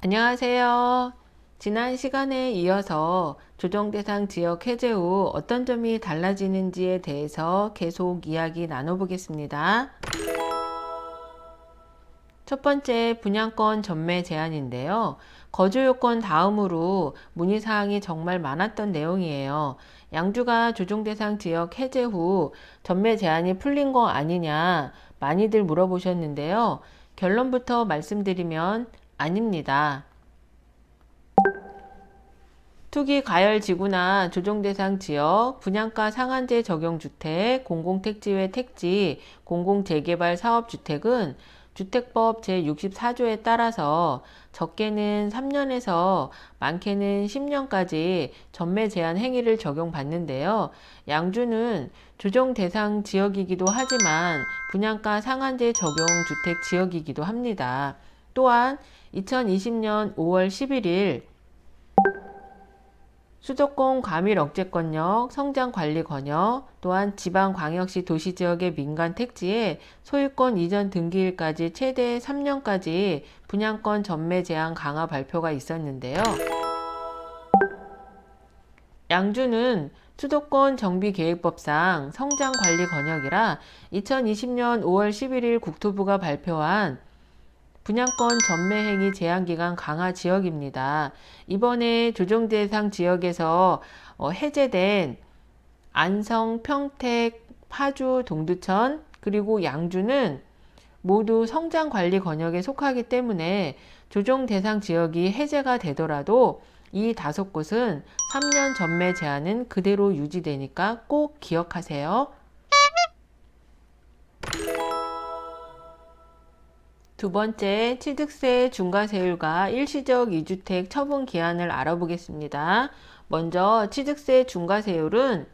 안녕하세요. 지난 시간에 이어서 조정대상 지역 해제 후 어떤 점이 달라지는지에 대해서 계속 이야기 나눠보겠습니다. 첫 번째 분양권 전매 제한인데요. 거주 요건 다음으로 문의 사항이 정말 많았던 내용이에요. 양주가 조정 대상 지역 해제 후 전매 제한이 풀린 거 아니냐 많이들 물어보셨는데요. 결론부터 말씀드리면 아닙니다. 투기 과열 지구나 조정 대상 지역, 분양가 상한제 적용 주택, 공공택지외 택지, 공공재개발 사업 주택은 주택법 제64조에 따라서 적게는 3년에서 많게는 10년까지 전매 제한 행위를 적용받는데요. 양주는 조정 대상 지역이기도 하지만 분양가 상한제 적용 주택 지역이기도 합니다. 또한 2020년 5월 11일 수도권 과밀 억제권역, 성장 관리 권역, 또한 지방광역시 도시지역의 민간 택지에 소유권 이전 등기일까지 최대 3년까지 분양권 전매 제한 강화 발표가 있었는데요. 양주는 수도권 정비계획법상 성장 관리 권역이라 2020년 5월 11일 국토부가 발표한 분양권 전매 행위 제한 기간 강화 지역입니다. 이번에 조정 대상 지역에서 어, 해제된 안성, 평택, 파주, 동두천 그리고 양주는 모두 성장 관리 권역에 속하기 때문에 조정 대상 지역이 해제가 되더라도 이 다섯 곳은 3년 전매 제한은 그대로 유지되니까 꼭 기억하세요. 두 번째, 취득세 중과세율과 일시적 2주택 처분 기한을 알아보겠습니다. 먼저 취득세 중과세율은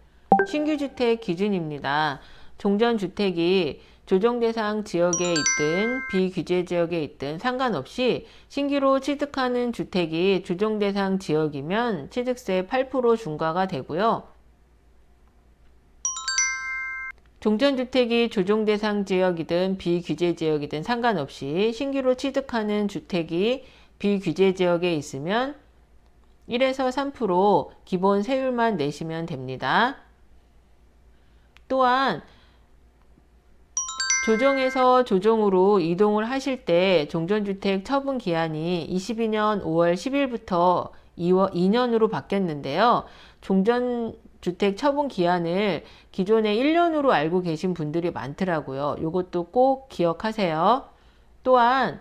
신규 주택 기준입니다. 종전 주택이 조정 대상 지역에 있든 비규제 지역에 있든 상관없이 신규로 취득하는 주택이 조정 대상 지역이면 취득세 8% 중과가 되고요. 종전주택이 조정 대상 지역이든 비규제 지역이든 상관없이 신규로 취득하는 주택이 비규제 지역에 있으면 1에서 3% 기본 세율만 내시면 됩니다. 또한 조정에서 조정으로 이동을 하실 때 종전주택 처분 기한이 22년 5월 10일부터 2년으로 바뀌었는데요. 종전 주택 처분 기한을 기존에 1년으로 알고 계신 분들이 많더라고요. 이것도 꼭 기억하세요. 또한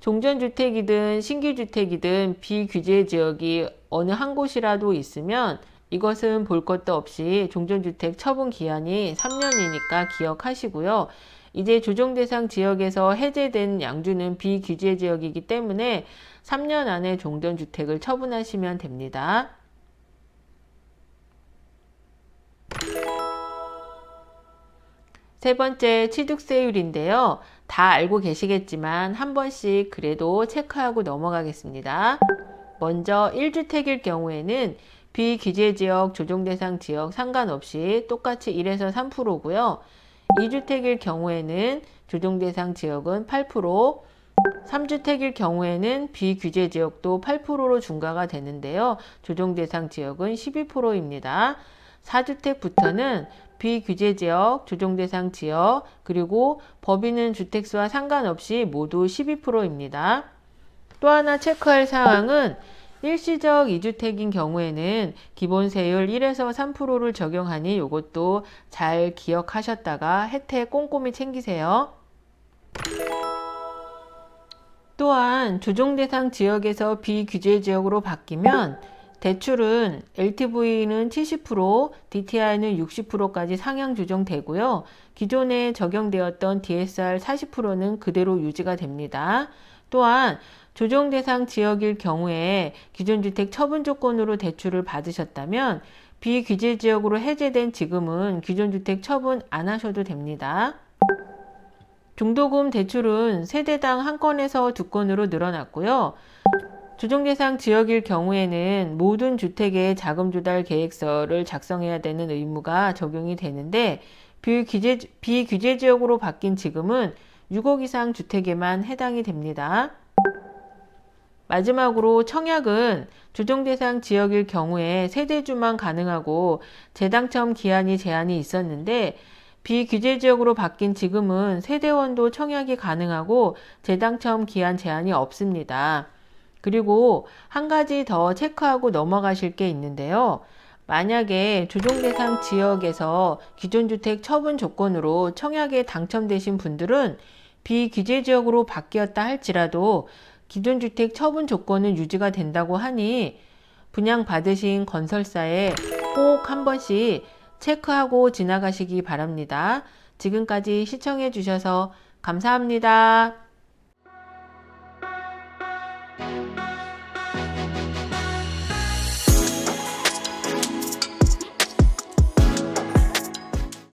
종전주택이든 신규주택이든 비규제 지역이 어느 한 곳이라도 있으면 이것은 볼 것도 없이 종전주택 처분 기한이 3년이니까 기억하시고요. 이제 조정 대상 지역에서 해제된 양주는 비규제 지역이기 때문에 3년 안에 종전주택을 처분하시면 됩니다. 세 번째 취득세율인데요. 다 알고 계시겠지만 한 번씩 그래도 체크하고 넘어가겠습니다. 먼저 1주택일 경우에는 비규제 지역, 조정 대상 지역 상관없이 똑같이 1에서 3%고요. 2주택일 경우에는 조정 대상 지역은 8%, 3주택일 경우에는 비규제 지역도 8%로 중과가 되는데요. 조정 대상 지역은 12%입니다. 4주택부터는 비규제 지역, 조정 대상 지역, 그리고 법인은 주택수와 상관없이 모두 12%입니다. 또 하나 체크할 사항은 일시적 2주택인 경우에는 기본 세율 1에서 3%를 적용하니 이것도 잘 기억하셨다가 혜택 꼼꼼히 챙기세요. 또한 조정 대상 지역에서 비규제 지역으로 바뀌면 대출은 LTV는 70%, DTI는 60%까지 상향 조정되고요. 기존에 적용되었던 DSR 40%는 그대로 유지가 됩니다. 또한 조정 대상 지역일 경우에 기존 주택 처분 조건으로 대출을 받으셨다면 비규제 지역으로 해제된 지금은 기존 주택 처분 안 하셔도 됩니다. 중도금 대출은 세대당 한 건에서 두 건으로 늘어났고요. 조정 대상 지역일 경우에는 모든 주택의 자금 조달 계획서를 작성해야 되는 의무가 적용이 되는데 비규제, 비규제 지역으로 바뀐 지금은 6억 이상 주택에만 해당이 됩니다. 마지막으로 청약은 조정 대상 지역일 경우에 세대주만 가능하고 재당첨 기한이 제한이 있었는데 비규제 지역으로 바뀐 지금은 세대원도 청약이 가능하고 재당첨 기한 제한이 없습니다. 그리고 한 가지 더 체크하고 넘어가실 게 있는데요. 만약에 조정 대상 지역에서 기존 주택 처분 조건으로 청약에 당첨되신 분들은 비규제 지역으로 바뀌었다 할지라도 기존 주택 처분 조건은 유지가 된다고 하니 분양 받으신 건설사에 꼭 한 번씩 체크하고 지나가시기 바랍니다. 지금까지 시청해 주셔서 감사합니다.